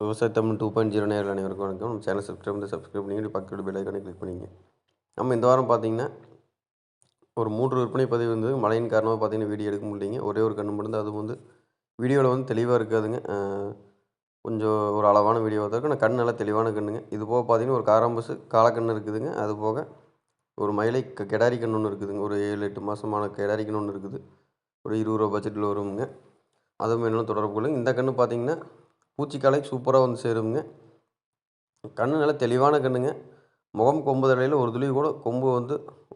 விவசாய Tamil two point zero நேரில் அனைவருக்கும் வணக்கம். நம்ம சேனல் சப்ஸ்கிரைப் பண்ணி சப்ஸ்கிரைப் பண்ணி பக்கத்து பெல் ஐக்கானை கிளிக் பண்ணிங்க நம்ம இந்த வாரம் பார்த்தீங்கன்னா ஒரு மூன்று விற்பனை பதிவு வந்து மழையின் காரணமாக பார்த்தீங்கன்னா வீடியோ எடுக்க முடியலைங்க. ஒரே ஒரு கண்ணு மட்டும் அது வந்து வீடியோவில் வந்து தெளிவாக இருக்காதுங்க. கொஞ்சம் ஒரு அளவான வீடியோவாக தான் இருக்கும். ஆனால் கண் நல்லா தெளிவான கண்ணுங்க. இது போக பார்த்தீங்கன்னா ஒரு காராம்பசு காலக்கண்ணு இருக்குதுங்க. அது போக ஒரு மயிலை க- கெடாரி கண் ஒன்று இருக்குதுங்க. ஒரு ஏழு எட்டு மாதமான கெடாரி கண் ஒன்று இருக்குது. ஒரு இருபது ரூபா பட்ஜெட்டில் வருங்க. அதுவும் வேணும் தொடர்பு கொள்ளுங்க. இந்த கன்று பார்த்தீங்கன்னா பூச்சிக்காலை சூப்பராக வந்து சேருங்க கண்ணு நல்லா தெளிவான கண்ணுங்க. முகம் கொம்பு தடையில் ஒரு துளி கூட கொம்பு வந்து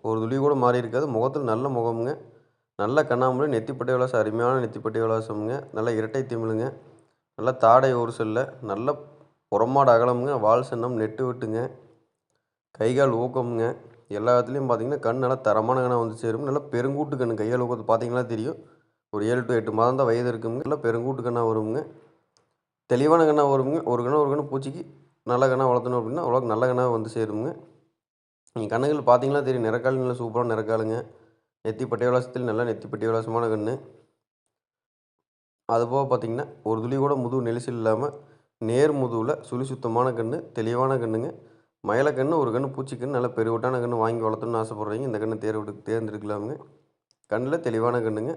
ஒரு துளி கூட மாறி இருக்காது. முகத்தில் நல்ல முகமுங்க. நல்ல கண்ணாமூலை நெத்திப்பட்டை விலாசம் அருமையான நெத்திப்பட்டை விலாசமுங்க. நல்ல இரட்டை திமிழுங்க. நல்ல தாடை ஒரு செல்ல நல்ல புறமாடு அகலமுங்க. வால் சின்னம் நெட்டு விட்டுங்க. கைகால் ஊக்கமுங்க. எல்லாத்துலேயும் பார்த்தீங்கன்னா கண் நல்லா தரமான கண்ணாக வந்து சேரும். நல்லா பெருங்கூட்டு கண் கையால் ஊக்கத்தை பார்த்தீங்கன்னா தெரியும். ஒரு ஏழு டு எட்டு மாதம் தான் வயது இருக்குங்க. நல்லா பெருங்கூட்டு கண்ணாக வருங்க தெளிவான கண்ணாக வருங்க ஒரு கண்ணு ஒரு கண்ணு பூச்சிக்கு நல்ல கண்ணாக வளர்த்தணும் அப்படின்னா அவ்வளோக்கு நல்ல கண்ணாக வந்து சேருங்க நீங்கள் கண்ணுகள் பார்த்தீங்களா தெரியும். நிறக்கால் நல்ல சூப்பரான நிறக்காலுங்க. நெத்தி பட்டை விளாசத்தில் நல்லா நெத்தி பட்டை விளாசமான கண்ணு. அதுபோக பார்த்தீங்கன்னா ஒரு துளி கூட முதுகு நெரிசல் இல்லாமல் நேர் முதுவில் சுழி சுத்தமான கண்ணு தெளிவான கண்ணுங்க. மயில கன்று ஒரு கண்ணு பூச்சி கண்ணு நல்ல பெருவட்டான கண்ணு வாங்கி வளர்த்தணும்னு ஆசைப்பட்றீங்க. இந்த கண்ணு தேர்வு தேர்ந்தெடுக்கலாமுங்க. கண்ணில் தெளிவான கண்ணுங்க.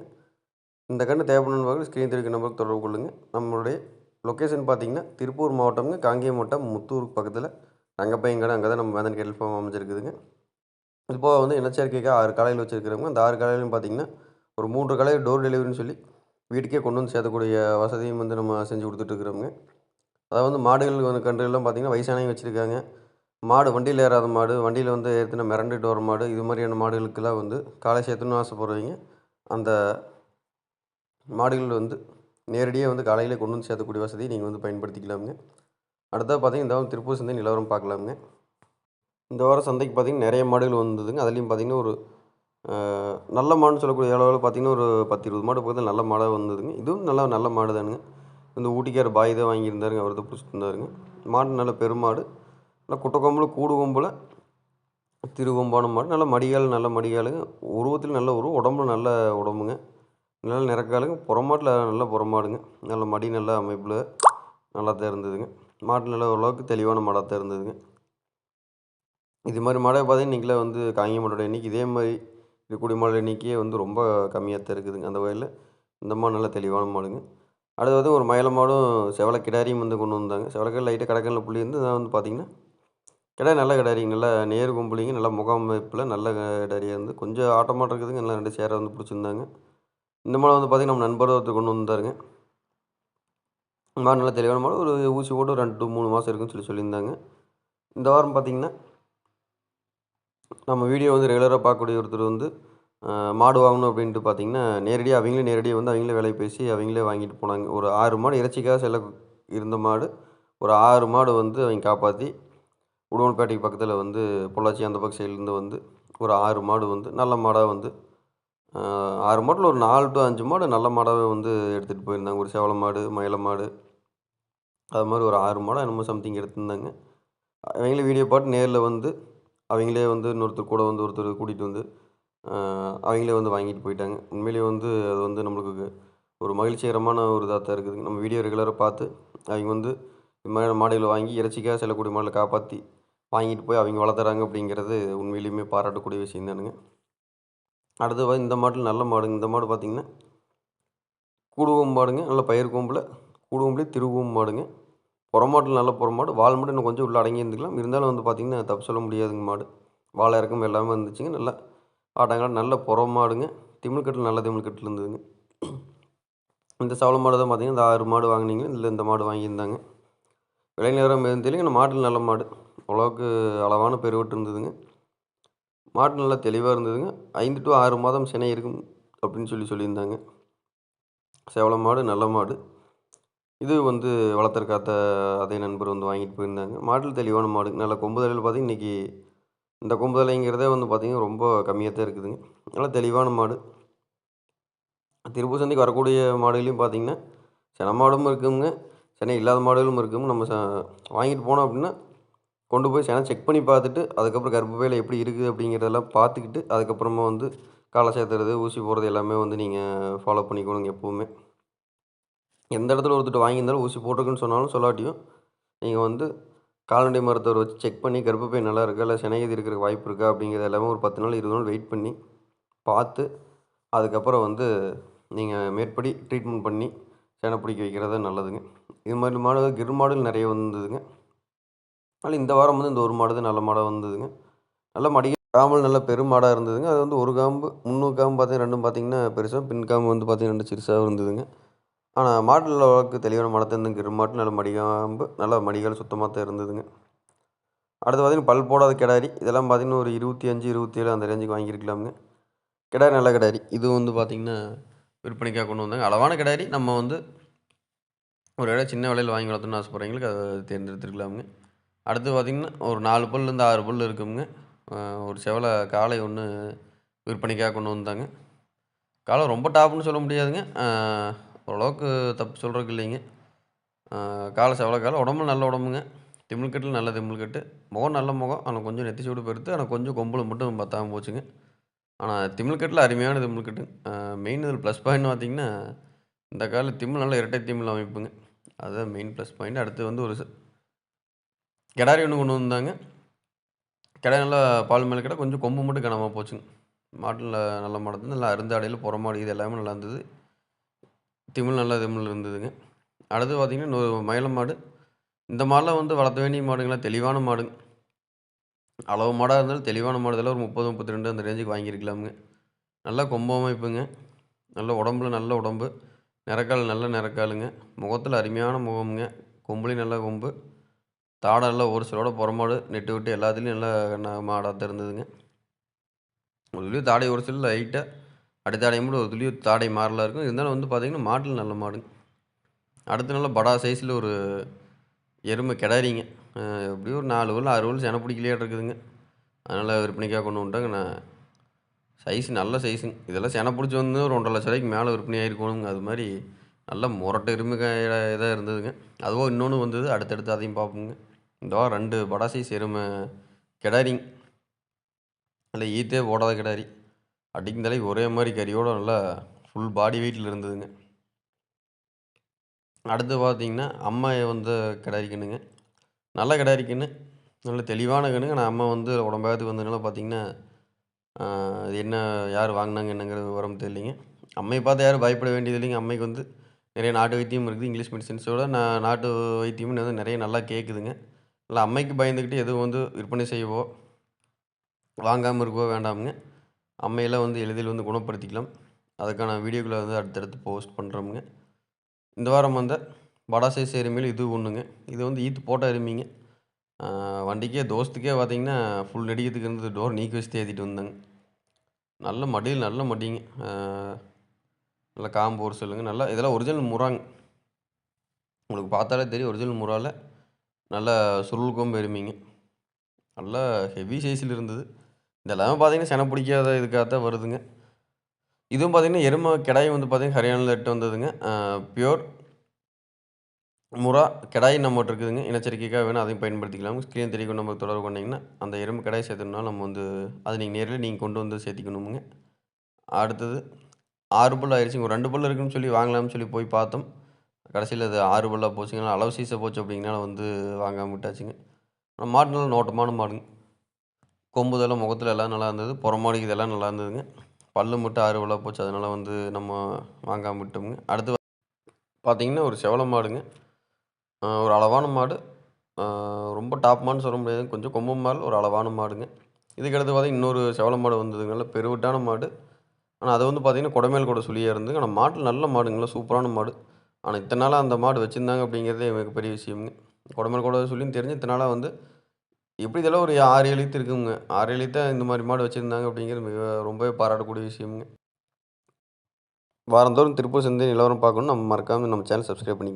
இந்த கண்ணு தேவைப்படணும் பார்க்க ஸ்க்ரீன் தெரிவிக்க நம்பருக்கு தொடர்பு கொள்ளுங்கள் நம்மளுடைய லொக்கேஷன் பார்த்தீங்கன்னா திருப்பூர் மாவட்டம்ங்க. காங்கேயம் மாவட்டம் முத்தூருக்கு பக்கத்தில். ரங்கப்பையங்கடை அங்கே தான் நம்ம வேதன் கேட்டல் ஃபார்ம் அமைஞ்சிருக்குதுங்க. இது போக வந்து இனச்சேர்க்கைக்காக ஆறு காலையில் வச்சுருக்கிறவங்க. அந்த ஆறு காலையிலும் பார்த்தீங்கன்னா ஒரு மூன்று காலையில் டோர் டெலிவரின்னு சொல்லி வீட்டுக்கே கொண்டு வந்து சேர்த்தக்கூடிய வசதியும் வந்து நம்ம செஞ்சு கொடுத்துட்ருக்குறோங்க அதாவது வந்து மாடுகள் வந்து கன்றுகள்லாம் பார்த்தீங்கன்னா வயசானவங்க வச்சுருக்காங்க. மாடு வண்டியில் ஏறாத மாடு வண்டியில் வந்து ஏற்றின மிரண்டுட்டு வர மாடு இது மாதிரியான மாடுகளுக்கெல்லாம் வந்து காலை சேர்த்துன்னு ஆசைப்படுறவங்க அந்த மாடுகள் வந்து நேரடியாக வந்து காலையில் கொண்டு வந்து சேர்த்தக்கூடிய வசதியை நீங்கள் வந்து பயன்படுத்திக்கலாமுங்க. அடுத்தது பார்த்தீங்கன்னா இந்த வாரம் திருப்பூர் சந்தை நிலவரம் பார்க்கலாமுங்க. இந்த வாரம் சந்தைக்கு பார்த்தீங்கன்னா நிறைய மாடுகள் வந்ததுங்க. அதுலேயும் பார்த்தீங்கன்னா ஒரு நல்ல மாடுன்னு சொல்லக்கூடிய அளவில் பார்த்தீங்கன்னா ஒரு பத்து இருபது மாடு பக்கத்தில் நல்ல மாடாக வந்ததுங்க. இதுவும் நல்லா நல்ல மாடு தானுங்க இந்த ஊட்டிக்கார பாய் தான் வாங்கியிருந்தாருங்க. அவர் தான் பிடிச்சிட்டு மாடு நல்ல பெருமாடு நல்லா குட்டை கொம்பில் கூடு கொம்பில் திருவொம்பான மாடு. நல்ல மடிகால் நல்ல மடிகாலுங்க. உருவத்தில் நல்ல உருவம் உடம்புல நல்ல உடம்புங்க. நல்ல நிறக்காலுங்க. புறமாட்டில் நல்ல புறமாடுங்க நல்ல மடி நல்ல அமைப்பில் நல்லா தான் இருந்ததுங்க மாட்டு நல்ல ஓரளவுக்கு தெளிவான மாடாக தான் இருந்ததுங்க இது மாதிரி மாடை பார்த்தீங்கன்னா நீங்களே வந்து காங்கி மாடோட எண்ணிக்கை இதே மாதிரி இருக்கக்கூடிய மாடோட எண்ணிக்கையே வந்து ரொம்ப கம்மியாக தான் இருக்குதுங்க அந்த வகையில். இந்த மாடு நல்ல தெளிவான மாடுங்க. அடுத்து வந்து ஒரு மயில மாடும் செவலை கிடாரியும் வந்து கொண்டு வந்தாங்க. செவலைக்கால் லைட்டாக கடற்கல்ல புள்ளி இருந்து இதான் வந்து பார்த்திங்கன்னா கிடா நல்ல கிடாரிங்க நல்லா நேர் கும்பலிங்க நல்லா முகாமைப்பில் நல்ல கிடாரியாக இருந்து கொஞ்சம் ஆட்டமாக இருக்குதுங்க. நல்லா ரெண்டு சேரை வந்து பிடிச்சிருந்தாங்க. இந்த மாடு வந்து பார்த்திங்கன்னா நம்ம நண்பர் ஒருத்தர் கொண்டு வந்தாருங்க மாடு நல்லா தெளிவான மாடு. ஒரு ஊசி போட்டு ஒரு ரெண்டு to மூணு மாதம் இருக்குன்னு சொல்லி சொல்லியிருந்தாங்க. இந்த வாரம் பார்த்திங்கன்னா நம்ம வீடியோ வந்து ரெகுலராக பார்க்கக்கூடிய ஒருத்தர் வந்து மாடு வாங்கணும் அப்படின்ட்டு பார்த்தீங்கன்னா நேரடியாக அவங்களே நேரடியாக வந்து அவங்களே விலை பேசி அவங்களே வாங்கிட்டு போனாங்க. ஒரு ஆறு மாடு இறைச்சிக்காக செல்ல இருந்த மாடு ஒரு ஆறு மாடு வந்து அவங்க காப்பாற்றி உடுவன்பேட்டைக்கு பக்கத்தில் வந்து பொள்ளாச்சி அந்த பக்கம் சைட்லேருந்து வந்து ஒரு ஆறு மாடு வந்து நல்ல மாடாக வந்து ஆறு மாட்டில் ஒரு நாலு டு அஞ்சு மாடு நல்ல மாடாகவே வந்து எடுத்துகிட்டு போயிருந்தாங்க. ஒரு சேவல மாடு மயில மாடு. அது மாதிரி ஒரு ஆறு மாடு என்னமோ சம்திங் எடுத்திருந்தாங்க. அவங்களே வீடியோ பாட்டு நேரில் வந்து அவங்களே வந்து இன்னொருத்தர் கூட வந்து ஒருத்தர் கூட்டிகிட்டு வந்து அவங்களே வந்து வாங்கிட்டு போயிட்டாங்க. உண்மையிலேயே வந்து அது வந்து நம்மளுக்கு ஒரு மகிழ்ச்சிகரமான ஒரு இதாக தான் இருக்குதுங்க நம்ம வீடியோ ரெகுலராக பார்த்து அவங்க வந்து இது மாதிரி மாடுகளை வாங்கி இறைச்சிக்காக செல்லக்கூடிய மாடலை காப்பாற்றி வாங்கிட்டு போய் அவங்க வளர்த்துறாங்க அப்படிங்கிறது உண்மையிலேயுமே பாராட்டக்கூடிய விஷயம் தானுங்க. அடுத்து இந்த மாட்டில் நல்ல மாடுங்க. இந்த மாடு பார்த்திங்கன்னா கூடுவோம் மாடுங்க நல்ல பயிர் கோம்பில் கூடுவோம்லேயே திருவும் மாடுங்க. புறமாட்டில் நல்ல புறமாடு வால் மட்டும் இன்னும் கொஞ்சம் உள்ள அடங்கி இருந்துக்கலாம். இருந்தாலும் வந்து பார்த்திங்கன்னா தப்பு சொல்ல முடியாதுங்க மாடு. வாழை இறக்கம் எல்லாமே இருந்துச்சுங்க நல்லா ஆட்டாங்கால நல்ல புறமாடுங்க திமிழ்கட்டில் நல்ல திமிழ்கட்டில் இருந்ததுங்க. இந்த சவள மாடு தான் பார்த்திங்கன்னா இந்த ஆறு மாடு வாங்கினீங்க இல்லை இந்த மாடு வாங்கியிருந்தாங்க. விலை நேரம் எதுவும் தெரியல இந்த மாட்டில் நல்ல மாடு. அவ்வளோவுக்கு அளவான பெருவிட்டு இருந்ததுங்க. மாடு நல்லா தெளிவாக இருந்ததுங்க. ஐந்து டு ஆறு மாதம் சினை இருக்கும் அப்படின்னு சொல்லி சொல்லியிருந்தாங்க. சேவல மாடு நல்ல மாடு. இது வந்து வளர்த்துறக்காத்த அதே நண்பர் வந்து வாங்கிட்டு போயிருந்தாங்க. மாட்டில் தெளிவான மாடு. நல்ல கொம்பு தலையில் பார்த்திங்கன்னா இன்றைக்கி இந்த கொம்பு தலைங்கிறதே வந்து பார்த்திங்கன்னா ரொம்ப கம்மியாக தான் இருக்குதுங்க. நல்லா தெளிவான மாடு. திருப்பூர் சந்தைக்கு வரக்கூடிய மாடுகளையும் பார்த்திங்கன்னா சென மாடும் இருக்குங்க. சென்னை இல்லாத மாடுகளும் இருக்குங்க நம்ம ச- வாங்கிட்டு போனோம் அப்படின்னா கொண்டு போய் சேனல் செக் பண்ணி பார்த்துட்டு அதுக்கப்புறம் கர்ப்பப்பையில் எப்படி இருக்குது அப்படிங்கிறதெல்லாம் பார்த்துக்கிட்டு அதுக்கப்புறமா வந்து காலை சேர்த்துறது ஊசி போடுறது எல்லாமே வந்து நீங்கள் ஃபாலோ பண்ணிக்கணுங்க எப்போவுமே. எந்த இடத்துல ஒருத்தர் வாங்கியிருந்தாலும் ஊசி போட்டிருக்குன்னு சொன்னாலும் சொல்லாட்டியும் நீங்கள் வந்து கால்நடை மருத்துவர் வச்சு செக் பண்ணி கர்ப்பப்பை நல்லா இருக்கா இல்லை சினையது இருக்கிற வாய்ப்பு இருக்கா அப்படிங்கிறது எல்லாமே ஒரு பத்து நாள் இருபது நாள் வெயிட் பண்ணி பார்த்து அதுக்கப்புறம் வந்து நீங்கள் மேற்படி ட்ரீட்மெண்ட் பண்ணி சேனை பிடிக்க வைக்கிறது நல்லதுங்க. இது மாதிரி மாடு கிர் மாடுகள் நிறைய வந்ததுங்க. அதனால் இந்த வாரம் வந்து இந்த ஒரு மாடு தான் நல்ல மாடாக வந்ததுங்க. நல்ல மடிய காம்பல் நல்ல பெரும் மாடாக இருந்ததுங்க. அது வந்து ஒரு காம்பு முந்நூறு காம்பு பார்த்தீங்கன்னா ரெண்டும் பார்த்தீங்கன்னா பெருசாக பின் காம்பு வந்து பார்த்தீங்கன்னா ரெண்டு சிறுசாக இருந்ததுங்க. ஆனால் மாட்டில் வளர்க்கு தெளிவான மடத்தை இருந்துங்க மாட்டு நல்ல மடிகாம்பு நல்ல மடிகள் சுத்தமாக தான் இருந்ததுங்க. அடுத்து பார்த்தீங்கன்னா பல் போடாத கிடாரி. இதெல்லாம் பார்த்தீங்கன்னா ஒரு இருபத்தி அஞ்சு இருபத்தி ஏழு அந்த ரேஞ்சுக்கு வாங்கியிருக்கலாமுங்க. கிடாரி நல்ல கிடாரி. இது வந்து பார்த்திங்கன்னா விற்பனைக்காக கொண்டு வந்தாங்க. அளவான கிடாரி. நம்ம வந்து ஒரு இடம் சின்ன விலையில் வாங்கி வளர்த்தணும்னு ஆசைப்படுறவங்களுக்கு அதை தேர்ந்தெடுத்துருக்கலாமுங்க. அடுத்து பார்த்திங்கன்னா ஒரு நாலு பல்லேருந்து ஆறு பல் இருக்குங்க. ஒரு செவலை காளை ஒன்று விற்பனைக்காக கொண்டு வந்தாங்க காளை ரொம்ப டாப்னு சொல்ல முடியாதுங்க. ஓரளவுக்கு தப்பு சொல்கிறதுக்கு இல்லைங்க. காலை செவலை காலை உடம்புல நல்ல உடம்புங்க. திமிழ்கட்டில் நல்ல திமிழ்கட்டு முகம் நல்ல முகம் ஆனால் கொஞ்சம் நெத்தி சூடு பெருத்து ஆனால் கொஞ்சம் கொம்பில் மட்டும் பத்தாமல் போச்சுங்க. ஆனால் திமிழ்கட்டில் அருமையான திமிழ்கட்டு மெயின் இதில் ப்ளஸ் பாயிண்ட் பார்த்திங்கன்னா இந்த காலில் திமிழ் நல்லா இரட்டை திமிழ் அமைப்புங்க. அதுதான் மெயின் ப்ளஸ் பாயிண்ட் அடுத்து வந்து ஒரு கிடாரி ஒன்று கொண்டு வந்தாங்க. கிடாரி நல்லா பால் மேலே கிடா கொஞ்சம் கொம்பு மட்டும் கனமாக போச்சுங்க. மாட்டில் நல்ல மாடு நல்லா அருந்தாடையில் புறமாடு இது எல்லாமே நல்லா இருந்தது. திமிழ் நல்லா திமிழ் இருந்ததுங்க. அடுத்து பார்த்திங்கன்னா இன்னொரு மயில மாடு. இந்த மாடெலாம் வந்து வளர்த்த வேண்டிய மாடுங்களாம் தெளிவான மாடுங்க. அளவு மாடாக இருந்தாலும் தெளிவான மாடு. இதெல்லாம் ஒரு முப்பது முப்பத்தி ரெண்டு அந்த ரேஞ்சுக்கு வாங்கியிருக்கலாமுங்க. நல்லா கொம்பு அமைப்புங்க. நல்ல உடம்புல நல்ல உடம்பு. நிறக்கால் நல்ல நிறக்காலுங்க. முகத்தில் அருமையான முகமுங்க. கொம்புலேயும் நல்ல கொம்பு. தாடெல்லாம் ஒரு சிலோட புறமாடு நெட்டு விட்டு எல்லாத்துலேயும் நல்லா மாடாக தான் இருந்ததுங்க ஒரு துளியும் தாடை ஒரு சில லைட்டாக அடித்தாடையும் கூட ஒரு துளியும் தாடை மாறலாம் இருக்கும். இருந்தாலும் வந்து பார்த்திங்கன்னா மாட்டில் நல்ல மாடுங்க. அடுத்த நாள் படா சைஸில் ஒரு எருமை கிடாரிங்க. எப்படியும் ஒரு நாலு ஊரில் ஆறு ஊரில் செனை பிடிக்கலையா இருக்குதுங்க. அதனால் விற்பனைக்காக கொண்டு வந்துட்டாங்க. நான் சைஸ் நல்ல சைஸுங்க இதெல்லாம் செனை பிடிச்சி வந்து ஒரு ஒன்றரை லட்ச ரூபாய்க்கு மேலே விற்பனை ஆகிருக்கணுங்க அது மாதிரி நல்ல முரட்டை எருமை இதாக இருந்ததுங்க. அதுவும் இன்னொன்று வந்தது. அடுத்தடுத்து அதையும் பார்ப்போங்க இந்த வாரம் ரெண்டு படாசி சைஸ் எருமை கிடாரிங்க இல்லை ஈத்தே போடாத கிடாரி. அடிக்கும் ஒரே மாதிரி கறியோடு நல்லா ஃபுல் பாடி வெயிட்டில் இருந்ததுங்க. அடுத்து பார்த்தீங்கன்னா அம்மா வந்து கிடாரிக்கணுங்க நல்ல கிடாரி நல்ல தெளிவான கண்ணுங்க. நான் அம்மா வந்து உடம்பாயத்துக்கு வந்ததுனால பார்த்தீங்கன்னா அது என்ன யார் வாங்கினாங்க என்னங்கிற விவரம் தெரியலிங்க. அம்மையை பார்த்து யாரும் பயப்பட வேண்டியது இல்லைங்க அம்மைக்கு வந்து நிறைய நாட்டு வைத்தியம் இருக்குது இங்கிலீஷ் மெடிசன்ஸோட நான் நாட்டு வைத்தியமும் வந்து நிறைய நல்லா கேட்குதுங்க. இல்லை அம்மைக்கு பயந்துக்கிட்டு எதுவும் வந்து விற்பனை செய்யவோ வாங்காமல் இருக்கவோ வேண்டாமுங்க. அம்மையெல்லாம் வந்து எளிதில் வந்து குணப்படுத்திக்கலாம். அதுக்கான வீடியோக்களை வந்து அடுத்தடுத்து போஸ்ட் பண்ணுறோமுங்க இந்த வாரம் வந்த வடை சைஸ் எருமையில் இது ஒன்றுங்க இது வந்து ஈத்து போட்ட எருமிங்க. வண்டிக்கே தோஸ்துக்கே பார்த்தீங்கன்னா ஃபுல் நெடிக்கிறதுக்கு இருந்து டோர் நீக்கி வச்சு தேடிட்டு வந்தேங்க. நல்ல மடியில் நல்ல மடிங்க. நல்லா காம்பு ஒரு சொல்லுங்க நல்லா இதெல்லாம் ஒரிஜினல் முறாங்க உங்களுக்கு பார்த்தாலே தெரியும் ஒரிஜினல் முறாவில் நல்லா சுருளுக்கும் பெருமிங்க எருமைங்க. நல்லா ஹெவி சைஸில் இருந்தது. இதெல்லாமே பார்த்தீங்கன்னா செனை பிடிக்காத இதுக்காக தான் வருதுங்க. இதுவும் பார்த்தீங்கன்னா எருமை கிடாய் வந்து பார்த்தீங்கன்னா ஹரியானாவில் எட்டு வந்ததுங்க. பியோர் முறா கிடாய் நம்மகிட்ட இருக்குதுங்க. இனச்சரிக்கைக்காக வேணும் அதையும் பயன்படுத்திக்கலாம். ஸ்க்ரீன் தெரியும் நம்ம தொடர்பு கொண்டிங்கன்னா அந்த எறும்பு கிடாய் சேர்த்துனாலும் நம்ம வந்து அது நீங்கள் நேரில் நீங்கள் கொண்டு வந்து சேர்த்திக்கணுமுங்க. அடுத்தது ஆறு பல் ஆயிடுச்சு ஒரு ரெண்டு பல் இருக்குன்னு சொல்லி வாங்கலாம்னு சொல்லி போய் பார்த்தோம். கடைசியில் அது ஆறு பல்லாக போச்சுங்கன்னா அளவு சீசை போச்சு அப்படிங்கனால வந்து வாங்காமல் விட்டாச்சுங்க. ஆனால் மாடு நல்லா நோட்டமான மாடுங்க. கொம்புதெல்லாம் முகத்தில் எல்லாம் நல்லா இருந்தது. புறமாடிக்கு இதெல்லாம் நல்லா இருந்ததுங்க. பல்லு மட்டும் ஆறு பல்லாக போச்சு. அதனால் வந்து நம்ம வாங்காமல் விட்டோமுங்க. அடுத்து பார்த்திங்கன்னா ஒரு செவல மாடுங்க. ஒரு அளவான மாடு. ரொம்ப டாப் மாடுன்னு சொல்ல முடியாது. கொஞ்சம் கொம்பு மாடு ஒரு அளவான மாடுங்க. இதுக்கடுத்து பார்த்திங்கன்னா இன்னொரு செவல மாடு வந்ததுங்க பெருவிட்டான மாடு. ஆனால் அது வந்து பார்த்திங்கன்னா குடமேல் கூட சுழியாக இருந்தது ஆனால் மாட்டில் நல்ல மாடுங்களா சூப்பரான மாடு. ஆனால் இத்தனை நாளாக அந்த மாடு வச்சுருந்தாங்க அப்படிங்கிறதே எனக்கு பெரிய விஷயம்ங்க குடமேல் கூட சொல்லின்னு தெரிஞ்சு இத்தனை நாளாக வந்து எப்படி இதெல்லாம் ஒரு ஆறு எழுத்து இருக்குங்க. ஆறு எழுத்தா இந்த மாதிரி மாடு வச்சுருந்தாங்க அப்படிங்கிறது மிக ரொம்பவே பாராட்டக்கூடிய விஷயம்ங்க. வாரந்தோறும் திருப்பூர் சந்தை நிலவரம் பார்க்கணும் நம்ம மறக்காமல் நம்ம சேனல் சப்ஸ்கிரைப் பண்ணிக்கோங்க.